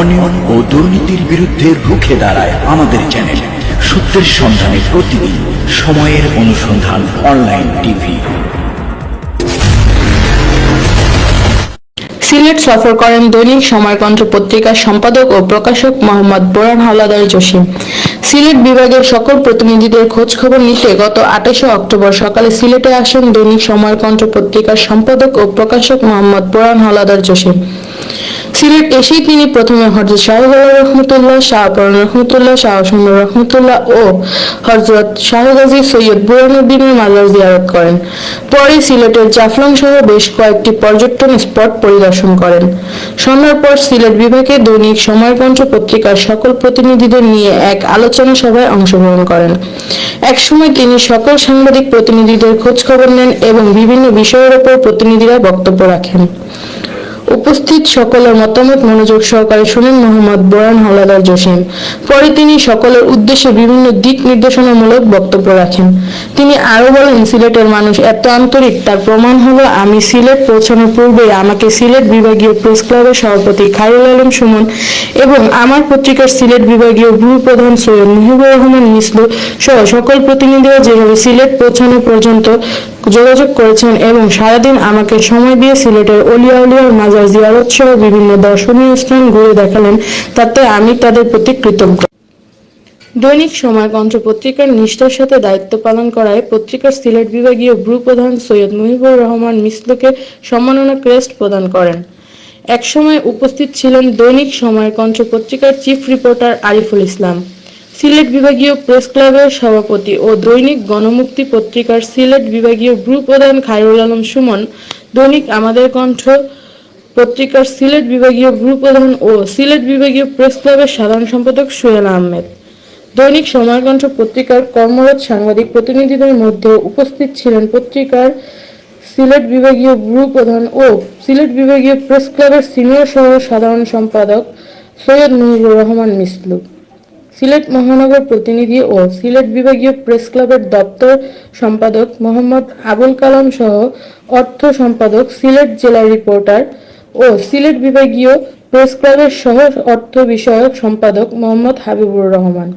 অনিয়ম ও দুর্নীতির বিরুদ্ধে রুখে দাঁড়ায় আমাদের চ্যানেল। সত্যের সন্ধানে প্রতিদিন সময়ের অনুসন্ধান অনলাইন টিভি। সিলেট সফর করেন দৈনিক সময়কন্ত্র পত্রিকার সম্পাদক ও প্রকাশক মোহাম্মদ বোরান হাওলাদার জসিম সিলেট বিভাগের সকল প্রতিনিধিদের খোঁজ খবর নিতে গত আঠাশে অক্টোবর সকালে সিলেটে আসেন দৈনিক সময়কন্ত্র পত্রিকার সম্পাদক ও প্রকাশক মোহাম্মদ বোরান হাওলাদার জসিম সিলেট এসেই তিনি প্রথমে হজরত শাহগুল্লাহ রহমতুল্লাহ শাহপরণ রহমতুল্লাহ, শাহ সুন্দর রহমতুল্লাহ ও হজরত শাহগাজী সৈয়দ বুরানুদ্দিনের মাজার জিয়ারত করেন। পরে সিলেটের জাফলং সহ বেশ কয়েকটি পর্যটন স্পট পরিদর্শন করেন। সন্ধ্যার পর সিলেট বিভাগে দৈনিক সময়কন্ত্র পত্রিকার সকল প্রতিনিধিদের নিয়ে এক আলোচনা সভায় অংশগ্রহণ করেন। একসময় তিনি সকল সাংবাদিক প্রতিনিধিদের খোঁজ খবর নেন এবং বিভিন্ন বিষয়ের উপর প্রতিনিধিরা বক্তব্য রাখেন। উপস্থিত সকলের মতামত, মনোযোগ সহকারে শুনেন মোহাম্মদ বোরান হাওলাদার জসিম। পরে তিনি সকলের উদ্দেশ্যে বিভিন্ন দিক নির্দেশনামূলক বক্তব্য রাখেন। তিনি আরও বলেন, সিলেটের মানুষ এত আন্তরিক, তার প্রমাণ হলো আমি সিলেট পৌঁছানোর পূর্বে আমাকে সিলেট বিভাগীয় প্রেস ক্লাবের সভাপতি খায়রুল আলম সুমন এবং আমার পত্রিকার সিলেট বিভাগীয় ভূ প্রধান সৈয়দ মুহিবুর রহমান মিসলু সহ সকল প্রতিনিধিরা যেভাবে সিলেট পৌঁছানো পর্যন্ত যোগাযোগ করেছেন এবং সারাদিন আমাকে সময় দিয়ে সিলেটের অলিয়া উলিয়ার মাজার জিয়ারত সহ বিভিন্ন দর্শনীয় স্থান ঘুরে দেখালেন, তাতে আমি তাদের প্রতি কৃতজ্ঞ। দৈনিক সময় সময়কন্ত্র পত্রিকার নিষ্ঠার সাথে দায়িত্ব পালন করায় পত্রিকার সিলেট বিভাগীয় ভ্রু প্রধান সৈয়দ মুহিবুর রহমান মিসলুকে সম্মাননা ক্রেস্ট প্রদান করেন। একসময় উপস্থিত ছিলেন দৈনিক সময়কন্ত্র পত্রিকার চিফ রিপোর্টার আরিফুল ইসলাম। বিভাগীয় প্রেস ক্লাবের সভাপতি ও দৈনিক গণমুক্তি পত্রিকার সিলেট বিভাগীয় ভ্রু প্রধান খায়রুল আলম সুমন, দৈনিক আমাদের কণ্ঠ পত্রিকার সিলেট বিভাগীয় ভ্রু প্রধান ও সিলেট বিভাগীয় প্রেস ক্লাবের সাধারণ সম্পাদক সোহেল আহমেদ। দৈনিক সময়কণ্ঠ পত্রিকার কর্মরত সাংবাদিক প্রতিনিধিদের মধ্যে উপস্থিত ছিলেন পত্রিকার সিলেট বিভাগীয় ব্যুরো প্রধান ও সিলেট বিভাগীয় প্রেস ক্লাবের সিনিয়র সহ সাধারণ সম্পাদক সৈয়দ মুহিবুর রহমান মিসলু। সিলেট মহানগর প্রতিনিধি ও সিলেট বিভাগীয় প্রেস ক্লাবের দপ্তর সম্পাদক মোহাম্মদ আবুল কালাম সহ অর্থ সম্পাদক, সিলেট জেলা রিপোর্টার ও সিলেট বিভাগীয় প্রেস ক্লাবের সহ অর্থ বিষয়ক সম্পাদক মোহাম্মদ হাবিবুর রহমান।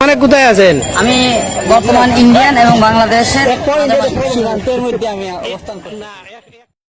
মানে কোথায় আছেন? আমি বর্তমান ইন্ডিয়ান এবং বাংলাদেশের মধ্যে আমি অবস্থান করি।